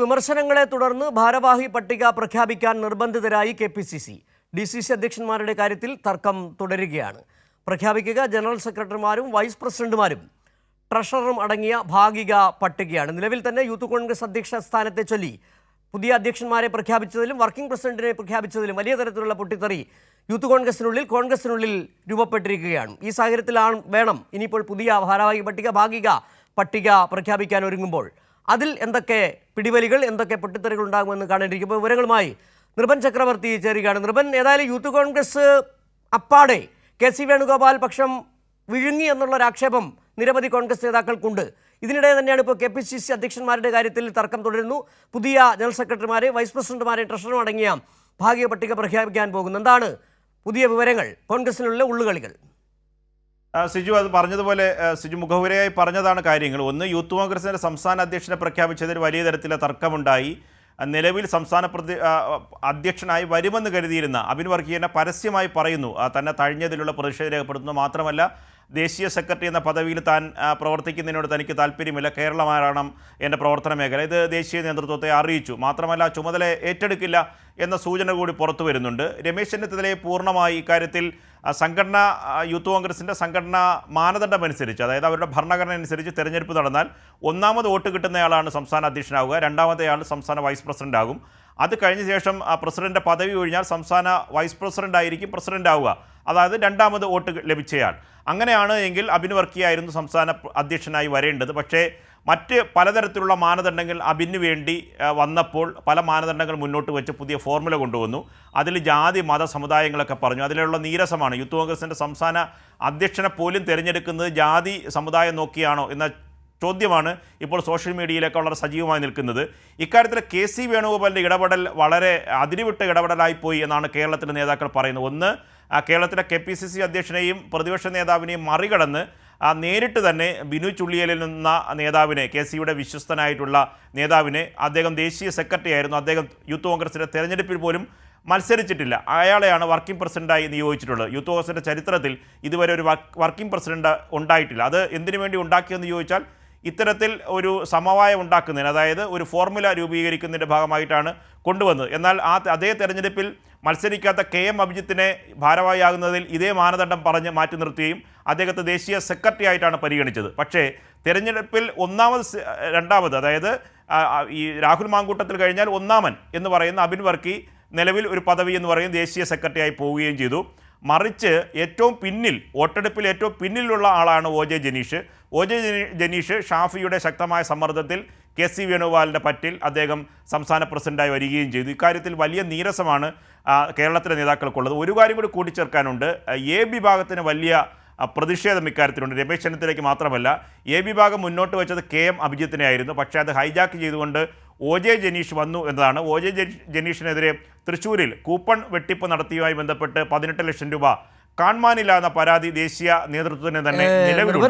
വിമർശനങ്ങളെ തുടർന്ന് ഭാരവാഹി പട്ടിക പ്രഖ്യാപിക്കാൻ നിർബന്ധിതരായി K P C C. D C C അധ്യക്ഷന്മാരുടെ കാര്യത്തിൽ തർക്കം തുടരുകയാണ്. പ്രഖ്യാപിക്കുക ജനറൽ സെക്രട്ടറിമാരും വൈസ് പ്രസിഡന്റുമാരും. ട്രഷററും അടങ്ങിയ ഭാഗിക പട്ടികയാണ്. നിലവിൽ തന്നെ യൂത്ത് കോൺഗ്രസ് അധ്യക്ഷ സ്ഥാനത്തെ ചൊല്ലി പുതിയ അധ്യക്ഷന്മാരെ പ്രഖ്യാപിച്ചതിലും വർക്കിംഗ് പ്രസിഡന്റിനെ പ്രഖ്യാപിച്ചതിലും വലിയ തരത്തിലുള്ള പൊട്ടിത്തെറി യൂത്ത് കോൺഗ്രസിനുള്ളിൽ കോൺഗ്രസിനുള്ളിൽ രൂപപ്പെട്ടിരിക്കുകയാണ്. ഈ സാഹചര്യത്തിലാണ് വേണം ഇനിയിപ്പോൾ പുതിയ ഭാരവാഹി പട്ടിക ഭാഗിക പട്ടിക പ്രഖ്യാപിക്കാൻ ഒരുങ്ങുമ്പോൾ. അതിൽ എന്തൊക്കെ പിടിവലികൾ എന്തൊക്കെ പൊട്ടിത്തെറികൾ ഉണ്ടാകുമെന്ന് കാണേണ്ടിയിരിക്കും. വിവരങ്ങളുമായി നൃപൻ ചക്രവർത്തി ചേരുകയാണ്. നൃപൻ ഏതായാലും യൂത്ത് കോൺഗ്രസ് അപ്പാടെ കെ സി വേണുഗോപാൽ പക്ഷം വിഴുങ്ങി എന്നുള്ളൊരു ആക്ഷേപം നിരവധി കോൺഗ്രസ് നേതാക്കൾക്കുണ്ട്. ഇതിനിടെ തന്നെയാണ് ഇപ്പോൾ കെ പി സി സി അധ്യക്ഷന്മാരുടെ കാര്യത്തിൽ തർക്കം തുടരുന്നു. പുതിയ ജനറൽ സെക്രട്ടറിമാരെ വൈസ് പ്രസിഡന്റുമാരെ ട്രഷറും അടങ്ങിയ ഭാഗ്യ പട്ടിക പ്രഖ്യാപിക്കാൻ പോകുന്നു. എന്താണ് പുതിയ വിവരങ്ങൾ? കോൺഗ്രസിനുള്ള ഉള്ളുകളികൾ. സിജു അത് പറഞ്ഞതുപോലെ സിജു മുഖവുരയായി പറഞ്ഞതാണ് കാര്യങ്ങൾ. ഒന്ന് യൂത്ത് കോൺഗ്രസിന്റെ സംസ്ഥാന അധ്യക്ഷനെ പ്രഖ്യാപിച്ചതിൽ വലിയ തരത്തിലുള്ള തർക്കമുണ്ടായി. നിലവിൽ സംസ്ഥാന പ്രതി അധ്യക്ഷനായി വരുമെന്ന് കരുതിയിരുന്ന അബിൻ വർഗീയനെ പരസ്യമായി പറയുന്നു. തന്നെ തഴിഞ്ഞതിലുള്ള പ്രതിഷേധം രേഖപ്പെടുത്തുന്നു. മാത്രമല്ല ദേശീയ സെക്രട്ടറി എന്ന പദവിയിൽ താൻ പ്രവർത്തിക്കുന്നതിനോട് തനിക്ക് താല്പര്യമില്ല. കേരളമാകണം എന്റെ പ്രവർത്തന മേഖല. ഇത് ദേശീയ നേതൃത്വത്തെ അറിയിച്ചു. മാത്രമല്ല ചുമതല ഏറ്റെടുക്കില്ല. എന്ന സൂചന കൂടി പുറത്തു വരുന്നുണ്ട്. രമേശ് ചെന്നിത്തലയെ പൂർണമായി ഇക്കാര്യത്തിൽ സംഘടന യൂത്ത് കോൺഗ്രസിന്റെ സംഘടനാ മാനദണ്ഡം അനുസരിച്ച് അതായത് അവരുടെ ഭരണഘടന അനുസരിച്ച് തിരഞ്ഞെടുപ്പ് നടന്നാൽ ഒന്നാമത് വോട്ട് കിട്ടുന്നയാളാണ് സംസ്ഥാന അധ്യക്ഷനാവുക രണ്ടാമത്തെ ആൾ സംസ്ഥാന വൈസ് പ്രസിഡന്റ് ആകും അത് കഴിഞ്ഞ ശേഷം പ്രസിഡന്റ് പദവി ഒഴിഞ്ഞാൽ സംസ്ഥാന വൈസ് പ്രസിഡന്റ് ആയിരിക്കും പ്രസിഡന്റ് ആവുക അതായത് രണ്ടാമത് വോട്ട് ലഭിച്ചയാൾ. അങ്ങനെയാണ് എങ്കിൽ അബിൻ വർക്കിയായിരുന്നു സംസ്ഥാന അധ്യക്ഷനായി വരേണ്ടത്. പക്ഷേ മറ്റ് പലതരത്തിലുള്ള മാനദണ്ഡങ്ങൾ അബിന് വേണ്ടി വന്നപ്പോൾ പല മാനദണ്ഡങ്ങൾ മുന്നോട്ട് വെച്ച് പുതിയ ഫോർമുല കൊണ്ടുവന്നു. അതിൽ ജാതി മത സമുദായങ്ങളൊക്കെ പറഞ്ഞു. അതിലുള്ള നീരസമാണ് യൂത്ത് കോൺഗ്രസിന്റെ സംസ്ഥാന അധ്യക്ഷനെ പോലും തിരഞ്ഞെടുക്കുന്നത് ജാതി സമുദായം നോക്കിയാണോ എന്ന ചോദ്യമാണ് ഇപ്പോൾ സോഷ്യൽ മീഡിയയിലൊക്കെ വളരെ സജീവമായി നിൽക്കുന്നത്. ഇക്കാര്യത്തിൽ കെ സി വേണുഗോപാലിന്റെ ഇടപെടൽ വളരെ അതിരുവിട്ട ഇടപെടലായിപ്പോയി എന്നാണ് കേരളത്തിലെ നേതാക്കൾ പറയുന്നത്. ഒന്ന് കേരളത്തിലെ കെ പി സി സി അധ്യക്ഷനെയും പ്രതിപക്ഷ നേതാവിനെയും മറികടന്ന് നേരിട്ട് തന്നെ ബിനു ചുള്ളിയലിൽ നിന്ന നേതാവിനെ കെ സിയുടെ വിശ്വസ്തനായിട്ടുള്ള നേതാവിനെ അദ്ദേഹം ദേശീയ സെക്രട്ടറി ആയിരുന്നു. അദ്ദേഹം യൂത്ത് കോൺഗ്രസിന്റെ തെരഞ്ഞെടുപ്പിൽ പോലും മത്സരിച്ചിട്ടില്ല. അയാളെയാണ് വർക്കിംഗ് പ്രസിഡന്റായി നിയോഗിച്ചിട്ടുള്ളത്. യൂത്ത് കോൺഗ്രസിന്റെ ചരിത്രത്തിൽ ഇതുവരെ ഒരു വർക്കിംഗ് പ്രസിഡന്റ് ഉണ്ടായിട്ടില്ല. അത് എന്തിനു വേണ്ടി ഉണ്ടാക്കിയെന്ന് ചോദിച്ചാൽ ഇത്തരത്തിൽ ഒരു സമവായം ഉണ്ടാക്കുന്നതിന് അതായത് ഒരു ഫോർമുല രൂപീകരിക്കുന്നതിന്റെ ഭാഗമായിട്ടാണ് കൊണ്ടുവന്നത്. എന്നാൽ ആ അതേ തെരഞ്ഞെടുപ്പിൽ മത്സരിക്കാത്ത കെ എം അഭിജിത്തിനെ ഭാരവാഹിയാകുന്നതിൽ ഇതേ മാനദണ്ഡം പറഞ്ഞ് മാറ്റി നിർത്തുകയും അദ്ദേഹത്തെ ദേശീയ സെക്രട്ടറി ആയിട്ടാണ് പരിഗണിച്ചത്. പക്ഷേ തെരഞ്ഞെടുപ്പിൽ ഒന്നാമത് രണ്ടാമത് അതായത് ഈ രാഹുൽ മാങ്കൂട്ടത്തിൽ കഴിഞ്ഞാൽ ഒന്നാമൻ എന്ന് പറയുന്ന അബിൻ വർക്കി നിലവിൽ ഒരു പദവി എന്ന് പറയും ദേശീയ സെക്രട്ടറിയായി പോവുകയും ചെയ്തു. മറിച്ച് ഏറ്റവും പിന്നിൽ വോട്ടെടുപ്പിൽ ഏറ്റവും പിന്നിലുള്ള ആളാണ് O J Janeesh. O J Janeesh ഷാഫിയുടെ ശക്തമായ സമ്മർദ്ദത്തിൽ കെ സി വേണുഗോപാലിന്റെ പറ്റിൽ അദ്ദേഹം സംസ്ഥാന പ്രസിഡന്റായി വരികയും ചെയ്തു. ഇക്കാര്യത്തിൽ വലിയ നീരസമാണ് കേരളത്തിലെ നേതാക്കൾക്കുള്ളത്. ഒരു കാര്യം കൂടി കൂട്ടിച്ചേർക്കാനുണ്ട്. എ വിഭാഗത്തിന് വലിയ പ്രതിഷേധം ഇക്കാര്യത്തിലുണ്ട്. രമേശ് ചെന്നിത്തലയ്ക്ക് മാത്രമല്ല എ വിഭാഗം മുന്നോട്ട് വെച്ചത് കെ എം അഭിജിത്തിനെ ആയിരുന്നു പക്ഷേ അത് ഹൈജാക്ക് ചെയ്തുകൊണ്ട് ഒ ജെ ജനീഷ് വന്നു എന്നതാണ്. ഒ ജെ ജനീഷിനെതിരെ തൃശ്ശൂരിൽ കൂപ്പൺ വെട്ടിപ്പ് നടത്തിയുമായി ബന്ധപ്പെട്ട് പതിനെട്ട് ലക്ഷം രൂപ കാൺമാനില്ല എന്ന പരാതി ദേശീയ നേതൃത്വത്തിന് തന്നെ നിലവിലുണ്ട്.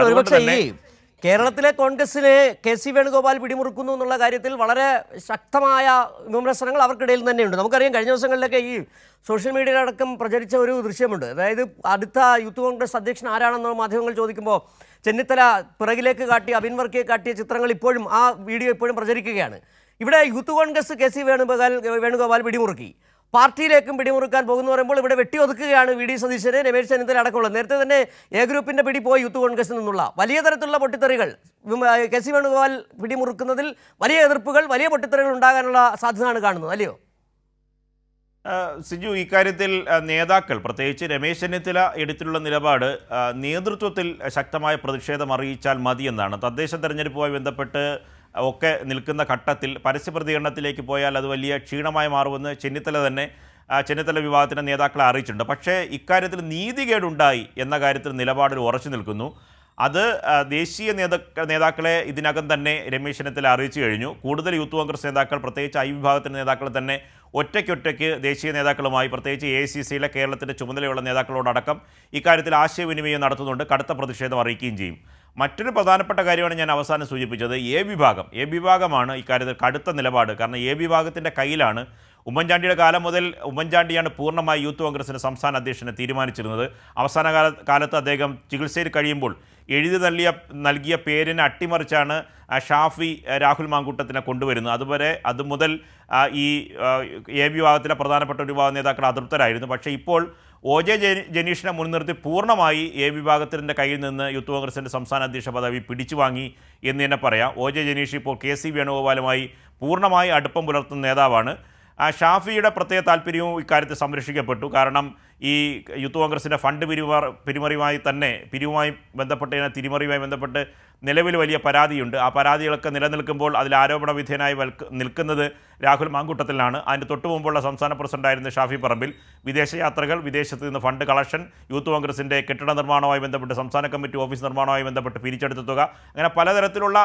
കേരളത്തിലെ കോൺഗ്രസിനെ കെ സി വേണുഗോപാൽ പിടിമുറുക്കുന്നു എന്നുള്ള കാര്യത്തിൽ വളരെ ശക്തമായ വിമർശനങ്ങൾ അവർക്കിടയിൽ തന്നെയുണ്ട്. നമുക്കറിയാം കഴിഞ്ഞ ദിവസങ്ങളിലൊക്കെ ഈ സോഷ്യൽ മീഡിയയിലടക്കം പ്രചരിച്ച ഒരു ദൃശ്യമുണ്ട്. അതായത് അടുത്ത യൂത്ത് കോൺഗ്രസ് അധ്യക്ഷൻ ആരാണെന്ന് മാധ്യമങ്ങൾ ചോദിക്കുമ്പോൾ ചെന്നിത്തല പിറകിലേക്ക് കാട്ടി അബിൻ വർക്കിയെ കാട്ടിയ ചിത്രങ്ങൾ ഇപ്പോഴും ആ വീഡിയോ ഇപ്പോഴും പ്രചരിക്കുകയാണ്. ഇവിടെ youth Congress K C Venugopal Venugopal പിടിമുറുക്കി. പാർട്ടിയിലേക്കും പിടിമുറുക്കാൻ പോകുന്നു പറയുമ്പോൾ ഇവിടെ വെട്ടി ഒതുക്കുകയാണ് വി ഡി സതീശനെ രമേശ് ചെന്നിത്തല അടക്കമുള്ളത്. നേരത്തെ തന്നെ എ ഗ്രൂപ്പിന്റെ പിടി പോയി യൂത്ത് കോൺഗ്രസിൽ നിന്നുള്ള. വലിയ തരത്തിലുള്ള പൊട്ടിത്തെറികൾ. കെ സി വേണുഗോപാൽ പിടിമുറുക്കുന്നതിൽ വലിയ എതിർപ്പുകൾ വലിയ പൊട്ടിത്തെറികൾ ഉണ്ടാകാനുള്ള സാധ്യതയാണ് കാണുന്നത് അല്ലയോ? സിജു ഇക്കാര്യത്തിൽ നേതാക്കൾ പ്രത്യേകിച്ച് രമേശ് ചെന്നിത്തല എടുത്തിട്ടുള്ള നിലപാട് നേതൃത്വത്തിൽ ശക്തമായ പ്രതിഷേധം അറിയിച്ചാൽ മതിയെന്നാണ്. തദ്ദേശ തെരഞ്ഞെടുപ്പുമായി ബന്ധപ്പെട്ട് ഒക്കെ നിൽക്കുന്ന ഘട്ടത്തിൽ പരസ്യ പ്രതികരണത്തിലേക്ക് പോയാൽ അത് വലിയ ക്ഷീണമായി മാറുമെന്ന് ചെന്നിത്തല തന്നെ ചെന്നിത്തല വിഭാഗത്തിന്റെ നേതാക്കളെ അറിയിച്ചിട്ടുണ്ട്. പക്ഷേ ഇക്കാര്യത്തിൽ നീതികേടുണ്ടായി എന്ന കാര്യത്തിൽ നിലപാടിൽ ഉറച്ചു നിൽക്കുന്നു. അത് ദേശീയ നേതാക്ക നേതാക്കളെ ഇതിനകം തന്നെ രമേശ് ചെന്നിത്തല അറിയിച്ചു കഴിഞ്ഞു. കൂടുതൽ യൂത്ത് കോൺഗ്രസ് നേതാക്കൾ പ്രത്യേകിച്ച് ഐ വിഭാഗത്തിന്റെ നേതാക്കൾ തന്നെ ഒറ്റയ്ക്കൊറ്റയ്ക്ക് ദേശീയ നേതാക്കളുമായി പ്രത്യേകിച്ച് എ സി സിയിലെ കേരളത്തിന്റെ ചുമതലയുള്ള നേതാക്കളോടടക്കം ഇക്കാര്യത്തിൽ ആശയവിനിമയം നടത്തുന്നുണ്ട്. കടുത്ത പ്രതിഷേധം അറിയിക്കുകയും ചെയ്യും. മറ്റൊരു പ്രധാനപ്പെട്ട കാര്യമാണ് ഞാൻ അവസാനം സൂചിപ്പിച്ചത്. എ വിഭാഗം. എ വിഭാഗമാണ് ഇക്കാര്യത്തിൽ കടുത്ത നിലപാട്. കാരണം എ വിഭാഗത്തിന്റെ കയ്യിലാണ് ഉമ്മൻചാണ്ടിയുടെ കാലം മുതൽ ഉമ്മൻചാണ്ടിയാണ് പൂർണമായി യൂത്ത് കോൺഗ്രസിന്റെ സംസ്ഥാന അധ്യക്ഷനെ തീരുമാനിച്ചിരുന്നത്. അവസാന കാല കാലത്ത് അദ്ദേഹം ചികിത്സയിൽ കഴിയുമ്പോൾ എഴുതി നൽകിയ നൽകിയ പേരിനെ അട്ടിമറിച്ചാണ് ഷാഫി രാഹുൽ മാങ്കൂട്ടത്തിനെ കൊണ്ടുവരുന്നത്. അതുവരെ അതുമുതൽ മുതൽ ഈ എ വിഭാഗത്തിലെ പ്രധാനപ്പെട്ട ഒരു വിഭാഗം നേതാക്കൾ അതൃപ്തരായിരുന്നു. പക്ഷേ ഇപ്പോൾ ഒ ജെ ജനീഷിനെ മുൻനിർത്തി പൂർണമായി എ വിഭാഗത്തിന്റെ കയ്യിൽ നിന്ന് യൂത്ത് കോൺഗ്രസിന്റെ സംസ്ഥാന അധ്യക്ഷ പദവി പിടിച്ചു വാങ്ങി എന്ന് തന്നെ പറയാം. ഒ ജെ ജനീഷ് ഇപ്പോൾ കെ സി വേണുഗോപാലുമായി പൂർണമായി അടുപ്പം പുലർത്തുന്ന നേതാവാണ്. ഷാഫിയുടെ പ്രത്യേക താല്പര്യവും ഇക്കാര്യത്തിൽ സംരക്ഷിക്കപ്പെട്ടു. കാരണം ഈ യൂത്ത് കോൺഗ്രസിന്റെ ഫണ്ട് പിരിമാർ പിരിമറിയുമായി തന്നെ പിരിവുമായി ബന്ധപ്പെട്ട് തിരിമറിയുമായി ബന്ധപ്പെട്ട് നിലവിൽ വലിയ പരാതിയുണ്ട്. ആ പരാതികളൊക്കെ നിലനിൽക്കുമ്പോൾ അതിൽ ആരോപണ വിധേയനായി നിൽക്കുന്നത് രാഹുൽ മാങ്കൂട്ടത്തിലാണ്. അതിന് തൊട്ടു മുമ്പുള്ള സംസ്ഥാന പ്രസിഡന്റായിരുന്ന ഷാഫി പറമ്പിൽ. വിദേശയാത്രകൾ വിദേശത്ത് നിന്ന് ഫണ്ട് കളക്ഷൻ യൂത്ത് കോൺഗ്രസിന്റെ കെട്ടിട നിർമ്മാണവുമായി ബന്ധപ്പെട്ട് സംസ്ഥാന കമ്മിറ്റി ഓഫീസ് നിർമ്മാണവുമായി ബന്ധപ്പെട്ട് പിരിച്ചെടുത്ത തുക. അങ്ങനെ പലതരത്തിലുള്ള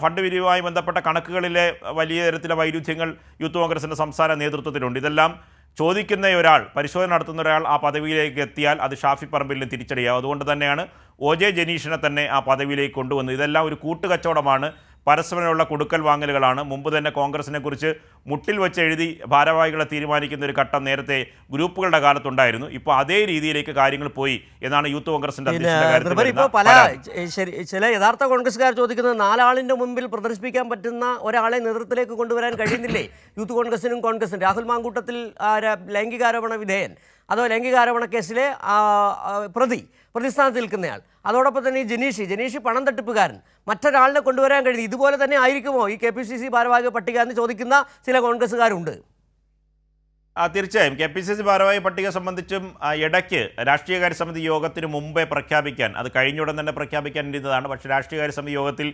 ഫണ്ട് പിരിവുമായി ബന്ധപ്പെട്ട കണക്കുകളിലെ വലിയ തരത്തിലെ വൈരുദ്ധ്യങ്ങൾ യൂത്ത് കോൺഗ്രസിന്റെ സംസ്ഥാന നേതൃത്വത്തിലുണ്ട്. ഇതെല്ലാം ചോദിക്കുന്ന ഒരാൾ പരിശോധന നടത്തുന്ന ഒരാൾ ആ പദവിയിലേക്ക് എത്തിയാൽ അത് ഷാഫി പറമ്പിലിന് തിരിച്ചടിയാവും. അതുകൊണ്ട് തന്നെയാണ് ഒ ജെ ജനീഷിനെ തന്നെ ആ പദവിയിലേക്ക് കൊണ്ടുവന്നത്. ഇതെല്ലാം ഒരു കൂട്ടുകച്ചവടമാണ്. പരസ്പരമുള്ള കൊടുക്കൽ വാങ്ങലുകളാണ്. മുമ്പ് തന്നെ കോൺഗ്രസിനെ കുറിച്ച് മുട്ടിൽ വെച്ച് എഴുതി ഭാരവാഹികളെ തീരുമാനിക്കുന്ന ഒരു ഘട്ടം നേരത്തെ ഗ്രൂപ്പുകളുടെ കാലത്തുണ്ടായിരുന്നു. ഇപ്പോൾ അതേ രീതിയിലേക്ക് കാര്യങ്ങൾ പോയി എന്നാണ് യൂത്ത് കോൺഗ്രസിന്റെ പല ചില യഥാർത്ഥ കോൺഗ്രസ്സുകാർ ചോദിക്കുന്നത് നാലാളിന്റെ മുമ്പിൽ പ്രദർശിപ്പിക്കാൻ പറ്റുന്ന ഒരാളെ നേതൃത്വത്തിലേക്ക് കൊണ്ടുവരാൻ കഴിയുന്നില്ലേ? യൂത്ത് കോൺഗ്രസിനും കോൺഗ്രസിനും രാഹുൽ മാങ്കൂട്ടത്തിൽ ലൈംഗികാരോപണ വിധേയൻ. അതോ ലൈംഗികാരോപണ കേസിലെ പ്രതി. പ്രതിസ്ഥാനത്ത് നിൽക്കുന്നയാൾ. അതോടൊപ്പം തന്നെ ഈ ജനീഷ് ജനീഷ് പണം തട്ടിപ്പുകാരൻ. മറ്റൊരാളിനെ കൊണ്ടുവരാൻ കഴിയും ഇതുപോലെ തന്നെ ആയിരിക്കുമോ ഈ കെ പി സി സി ഭാരവാഹിക പട്ടിക എന്ന് ചോദിക്കുന്ന ചില കോൺഗ്രസ്സുകാരുണ്ട്? ആ തീർച്ചയായും. കെ പി സി സി ഭാരവാഹി പട്ടിക സംബന്ധിച്ചും ഇടയ്ക്ക് രാഷ്ട്രീയകാര്യ സമിതി യോഗത്തിന് മുമ്പേ പ്രഖ്യാപിക്കാൻ അത് കഴിഞ്ഞ കഴിഞ്ഞുടൻ തന്നെ പ്രഖ്യാപിക്കാൻ ഇരുന്നതാണ് പക്ഷേ രാഷ്ട്രീയകാര്യ സമിതി യോഗത്തിൽ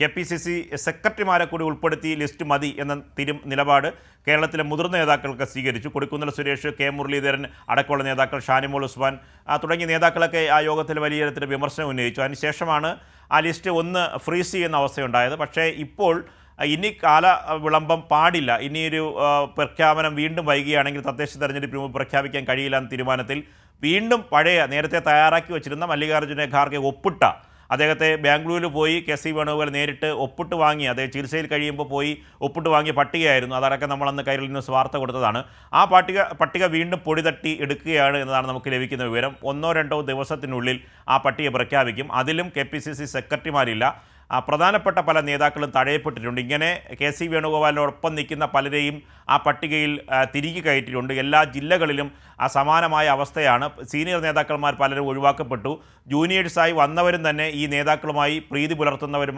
കെ പി സി സി സെക്രട്ടറിമാരെ കൂടി ഉൾപ്പെടുത്തി ലിസ്റ്റ് മതി എന്ന തിരു നിലപാട് കേരളത്തിലെ മുതിർന്ന നേതാക്കൾക്ക് സ്വീകരിച്ചു. കൊടിക്കുന്നിൽ സുരേഷ് കെ മുരളീധരൻ അടക്കമുള്ള നേതാക്കൾ ഷാനിമോൾ ഉസ്മാൻ തുടങ്ങിയ നേതാക്കളൊക്കെ ആ യോഗത്തിൽ വലിയ തരത്തിൽ വിമർശനം ഉന്നയിച്ചു. അതിനുശേഷമാണ് ആ ലിസ്റ്റ് ഒന്ന് ഫ്രീസ് ചെയ്യുന്ന അവസ്ഥയുണ്ടായത്. പക്ഷേ ഇപ്പോൾ ഇനി കാല വിളംബം പാടില്ല. ഇനിയൊരു പ്രഖ്യാപനം വീണ്ടും വൈകിയാണെങ്കിൽ തദ്ദേശ തെരഞ്ഞെടുപ്പിന് മുമ്പ് പ്രഖ്യാപിക്കാൻ കഴിയില്ല എന്ന തീരുമാനത്തിൽ വീണ്ടും പഴയ നേരത്തെ തയ്യാറാക്കി വച്ചിരുന്ന മല്ലികാർജുന ഖാർഗെ ഒപ്പിട്ട അദ്ദേഹത്തെ ബാംഗ്ലൂരിൽ പോയി കെ സി വേണുഗോപാൽ നേരിട്ട് ഒപ്പിട്ട് വാങ്ങി അദ്ദേഹം ചികിത്സയിൽ കഴിയുമ്പോൾ പോയി ഒപ്പിട്ട് വാങ്ങിയ പട്ടികയായിരുന്നു. അതടക്കം നമ്മളന്ന് കയ്യിൽ നിന്ന് വാർത്ത കൊടുത്തതാണ്. ആ പട്ടിക പട്ടിക വീണ്ടും പൊടിതട്ടി എടുക്കുകയാണ് എന്നതാണ് നമുക്ക് ലഭിക്കുന്ന വിവരം. ഒന്നോ രണ്ടോ ദിവസത്തിനുള്ളിൽ ആ പട്ടിക പ്രഖ്യാപിക്കും. അതിലും കെ പി സി സി സെക്രട്ടറിമാരില്ല. പ്രധാനപ്പെട്ട പല നേതാക്കളും തഴയപ്പെട്ടിട്ടുണ്ട്. ഇങ്ങനെ കെ സി വേണുഗോപാലിനോടൊപ്പം നിൽക്കുന്ന പലരെയും ആ പട്ടികയിൽ തിരികെ കയറ്റിയിട്ടുണ്ട്. എല്ലാ ജില്ലകളിലും ആ സമാനമായ അവസ്ഥയാണ്. സീനിയർ നേതാക്കന്മാർ പലരും ഒഴിവാക്കപ്പെട്ടു. ജൂനിയേഴ്സായി വന്നവരും തന്നെ ഈ നേതാക്കളുമായി പ്രീതി പുലർത്തുന്നവർ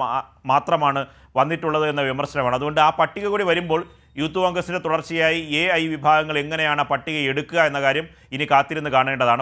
മാത്രമാണ് വന്നിട്ടുള്ളത് എന്ന വിമർശനമാണ്. അതുകൊണ്ട് ആ പട്ടിക കൂടി വരുമ്പോൾ യൂത്ത് കോൺഗ്രസിന്റെ തുടർച്ചയായി എ ഐ വിഭാഗങ്ങൾ എങ്ങനെയാണ് ആ പട്ടിക എടുക്കുക എന്ന കാര്യം ഇനി കാത്തിരുന്ന് കാണേണ്ടതാണ്.